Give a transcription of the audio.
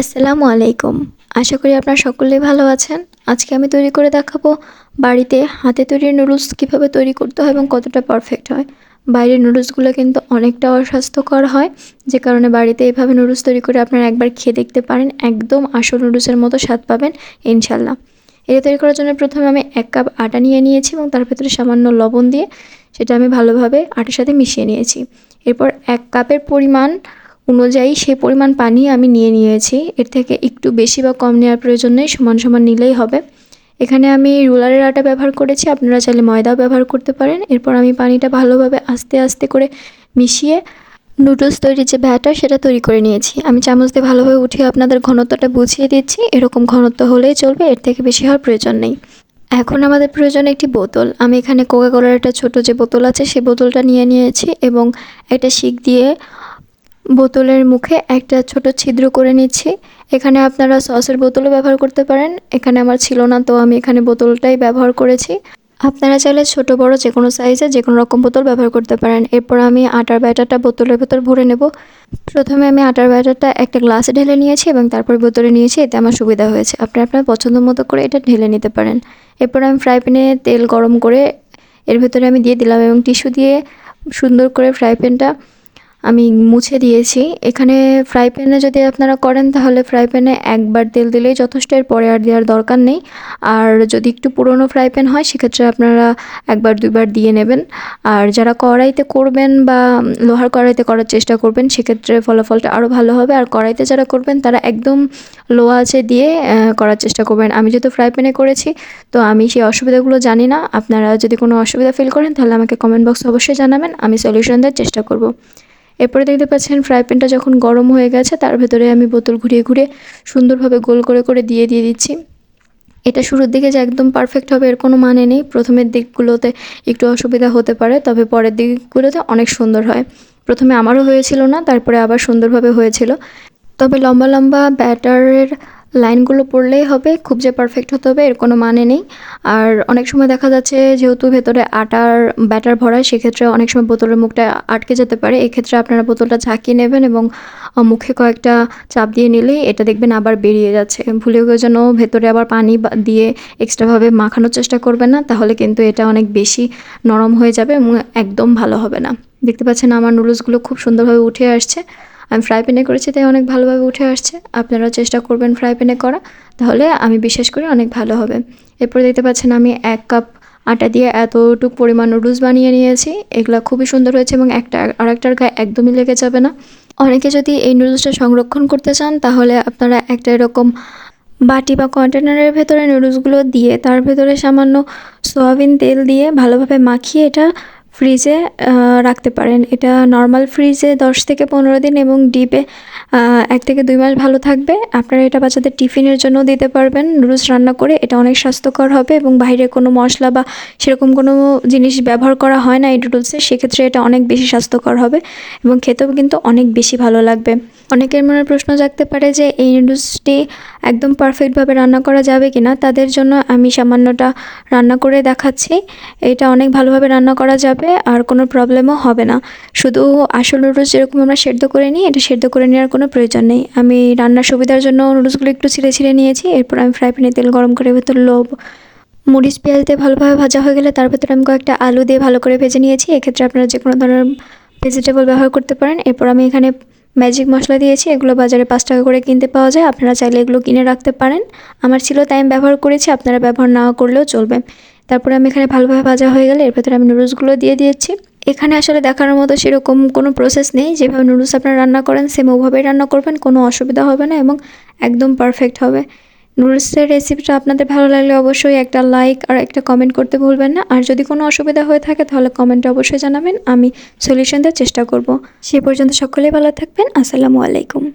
আসসালামু আলাইকুম। আশা করি আপনারা সকলেই ভালো আছেন। আজকে আমি তৈরি করে দেখাবো বাড়িতে হাতে তৈরি নুডলস কীভাবে তৈরি করতে হয় এবং কতটা পারফেক্ট হয়। বাইরের নুডলসগুলো কিন্তু অনেকটা অস্বাস্থ্যকর হয়, যে কারণে বাড়িতে এভাবে নুডলস তৈরি করে আপনারা একবার খেয়ে দেখতে পারেন। একদম আসল নুডলসের মতো স্বাদ পাবেন ইনশাল্লাহ এটা তৈরি করার জন্য প্রথমে আমি এক কাপ আটা নিয়ে নিয়েছি এবং তার ভেতরে সামান্য লবণ দিয়ে সেটা আমি ভালোভাবে আটার সাথে মিশিয়ে নিয়েছি। এরপর এক কাপের পরিমাণ অনুযায়ী সেই পরিমাণ পানি আমি নিয়ে নিয়েছি। এর থেকে একটু বেশি বা কম নেওয়ার প্রয়োজন নেই, সমান সমান নিলেই হবে। এখানে আমি রুলারের আটা ব্যবহার করেছি, আপনারা চাইলে ময়দাও ব্যবহার করতে পারেন। এরপর আমি পানিটা ভালোভাবে আস্তে আস্তে করে মিশিয়ে নুডলস তৈরির যে ব্যাটার, সেটা তৈরি করে নিয়েছি। আমি চামচ দিয়ে ভালোভাবে উঠিয়ে আপনাদের ঘনত্বটা বুঝিয়ে দিচ্ছি। এরকম ঘনত্ব হলেই চলবে, এর থেকে বেশি হওয়ার প্রয়োজন নেই। এখন আমাদের প্রয়োজন একটি বোতল। আমি এখানে কোকা কোলার একটা ছোটো যে বোতল আছে সেই বোতলটা নিয়ে নিয়েছি এবং একটা শিক দিয়ে বোতলের মুখে একটা ছোট ছিদ্র করে নিচ্ছি। এখানে আপনারা সসের বোতলও ব্যবহার করতে পারেন। এখানে আমার ছিল না, তো আমি এখানে বোতলটাই ব্যবহার করেছি। আপনারা চাইলে ছোট, বড় যে কোনো সাইজে যে কোনো রকম বোতল ব্যবহার করতে পারেন। এরপর আমি আটার ব্যাটারটা বোতলের ভেতর ভরে নেব। প্রথমে আমি আটার ব্যাটারটা একটা গ্লাসে ঢেলে নিয়েছি এবং তারপর বোতলে নিয়েছি, এতে আমার সুবিধা হয়েছে। আপনি আপনার পছন্দ মতো করে এটা ঢেলে নিতে পারেন। এরপর আমি ফ্রাই প্যানে তেল গরম করে এর ভেতরে আমি দিয়ে দিলাম এবং টিস্যু দিয়ে সুন্দর করে ফ্রাই প্যানটা আমি মুছে দিয়েছি। এখানে ফ্রাই প্যানে যদি আপনারা করেন তাহলে ফ্রাই প্যানে একবার তেল দিলেই যথেষ্ট এর পরে আর দেওয়ার দরকার নেই। আর যদি একটু পুরনো ফ্রাই প্যান হয়, সেক্ষেত্রে আপনারা একবার দুইবার দিয়ে নেবেন। আর যারা কড়াইতে করবেন বা লোহার কড়াইতে করার চেষ্টা করবেন, সেক্ষেত্রে ফলাফলটা আরও ভালো হবে। আর কড়াইতে যারা করবেন, তারা একদম লো আছে দিয়ে করার চেষ্টা করবেন। আমি যেহেতু ফ্রাই প্যানে করেছি, তো আমি সেই অসুবিধাগুলো জানি না। আপনারা যদি কোনো অসুবিধা ফিল করেন, তাহলে আমাকে কমেন্ট বক্সে অবশ্যই জানাবেন। আমি সলিউশন দেওয়ার চেষ্টা করব। এরপরে দেখতে পাচ্ছেন ফ্রাই প্যানটা যখন গরম হয়ে গেছে, তার ভেতরে আমি বোতল ঘুরিয়ে ঘুরিয়ে সুন্দরভাবে গোল করে করে দিয়ে দিয়ে দিচ্ছি। এটা শুরুর দিকে যে একদম পারফেক্ট হবে, এর কোনো মানে নেই। প্রথমের দিকগুলোতে একটু অসুবিধা হতে পারে, তবে পরের দিকগুলোতে অনেক সুন্দর হয়। প্রথমে আমারও হয়েছিল না, তারপরে আবার সুন্দরভাবে হয়েছিল। তবে লম্বা লম্বা ব্যাটারের লাইনগুলো পড়লেই হবে, খুব যে পারফেক্ট হতে হবে এর কোনো মানে নেই। আর অনেক সময় দেখা যাচ্ছে যেহেতু ভেতরে আটার ব্যাটার ভরায়, সেক্ষেত্রে অনেক সময় বোতলের মুখটা আটকে যেতে পারে। এক্ষেত্রে আপনারা বোতলটা ঝাঁকিয়ে নেবেন এবং মুখে কয়েকটা চাপ দিয়ে নিলেই এটা দেখবেন আবার বেরিয়ে যাচ্ছে। ভুলেও যেন ভেতরে আবার পানি দিয়ে এক্সট্রাভাবে মাখানোর চেষ্টা করবেন না, তাহলে কিন্তু এটা অনেক বেশি নরম হয়ে যাবে এবং একদম ভালো হবে না। দেখতে পাচ্ছেন আমার নুডলসগুলো খুব সুন্দরভাবে উঠে আসছে। আমি ফ্রাই প্যানে করেছি, তাই অনেক ভালোভাবে উঠে আসছে। আপনারা চেষ্টা করবেন ফ্রাই প্যানে করা, তাহলে আমি বিশ্বাস করি অনেক ভালো হবে। এরপরে দেখতে পাচ্ছেন আমি এক কাপ আটা দিয়ে এতটুকু পরিমাণ নুডলস বানিয়ে নিয়েছি। এগুলো খুবই সুন্দর হয়েছে এবং একটা, আরেকটার গায়ে একদমই লেগে যাবে না। অনেকে যদি এই নুডলসটা সংরক্ষণ করতে চান, তাহলে আপনারা একটা এরকম বাটি বা কন্টেনারের ভেতরে নুডলসগুলো দিয়ে, তার ভেতরে সামান্য সয়াবিন তেল দিয়ে ভালোভাবে মাখিয়ে এটা ফ্রিজে রাখতে পারেন। এটা নর্মাল ফ্রিজে দশ থেকে পনেরো দিন এবং ডিপে এক থেকে দুই মাস ভালো থাকবে। আপনারা এটা বাচ্চাদের টিফিনের জন্য দিতে পারবেন। নুডলস রান্না করে এটা অনেক স্বাস্থ্যকর হবে এবং বাইরে কোনো মশলা বা সেরকম কোনো জিনিস ব্যবহার করা হয় না এই নুডলসে। সেক্ষেত্রে এটা অনেক বেশি স্বাস্থ্যকর হবে এবং খেতেও কিন্তু অনেক বেশি ভালো লাগবে। অনেকের মনে প্রশ্ন জাগতে পারে যে এই নুডলসটি একদম পারফেক্টভাবে রান্না করা যাবে কি না তাদের জন্য আমি সামান্যটা রান্না করে দেখাচ্ছি। এটা অনেক ভালোভাবে রান্না করা যাবে। আর কোনো প্রবলেমও হবে না। শুধু আসল নুডলস যেরকম আমরা সেদ্ধ করে নিই, এটা সেদ্ধ করে নেওয়ার কোনো প্রয়োজন নেই। আমি রান্নার সুবিধার জন্য নুডলসগুলো একটু ছিঁড়ে ছিঁড়ে নিয়েছি, এরপর আমি ফ্রাই প্যানে তেল গরম করে ভেতর লোভ মরিচ পেঁয়াজ দিয়ে ভালোভাবে ভাজা হয়ে গেলে তার ভেতরে আমি কয়েকটা আলু দিয়ে ভালো করে ভেজে নিয়েছি। এক্ষেত্রে আপনারা যে কোনো ধরনের ভেজিটেবল ব্যবহার করতে পারেন। এরপর আমি এখানে ম্যাজিক মশলা দিয়েছি। এগুলো বাজারে পাঁচ টাকা করে কিনতে পাওয়া যায়। আপনারা চাইলে এগুলো কিনে রাখতে পারেন। আমার ছিল তাই আমি ব্যবহার করেছি। আপনারা ব্যবহার না করলেও চলবে। তারপরে আমি এখানে ভালোভাবে ভাজা হয়ে গেলে এর ভেতরে আমি নুডলসগুলো দিয়ে দিয়েছি। এখানে আসলে দেখার মতো সেরকম কোনো প্রসেস নেই। যেভাবে নুডলস আপনারা রান্না করেন সেম ওভাবেই রান্না করবেন, কোনো অসুবিধা হবে না এবং একদম পারফেক্ট হবে। নুডলসের রেসিপিটা আপনাদের ভালো লাগলে অবশ্যই একটা লাইক আর একটা কমেন্ট করতে ভুলবেন না। আর যদি কোনো অসুবিধা হয়ে থাকে, তাহলে কমেন্টে অবশ্যই জানাবেন। আমি সলিউশন দেওয়ার চেষ্টা করব। সে পর্যন্ত সকলেই ভালো থাকবেন। আসসালামু আলাইকুম।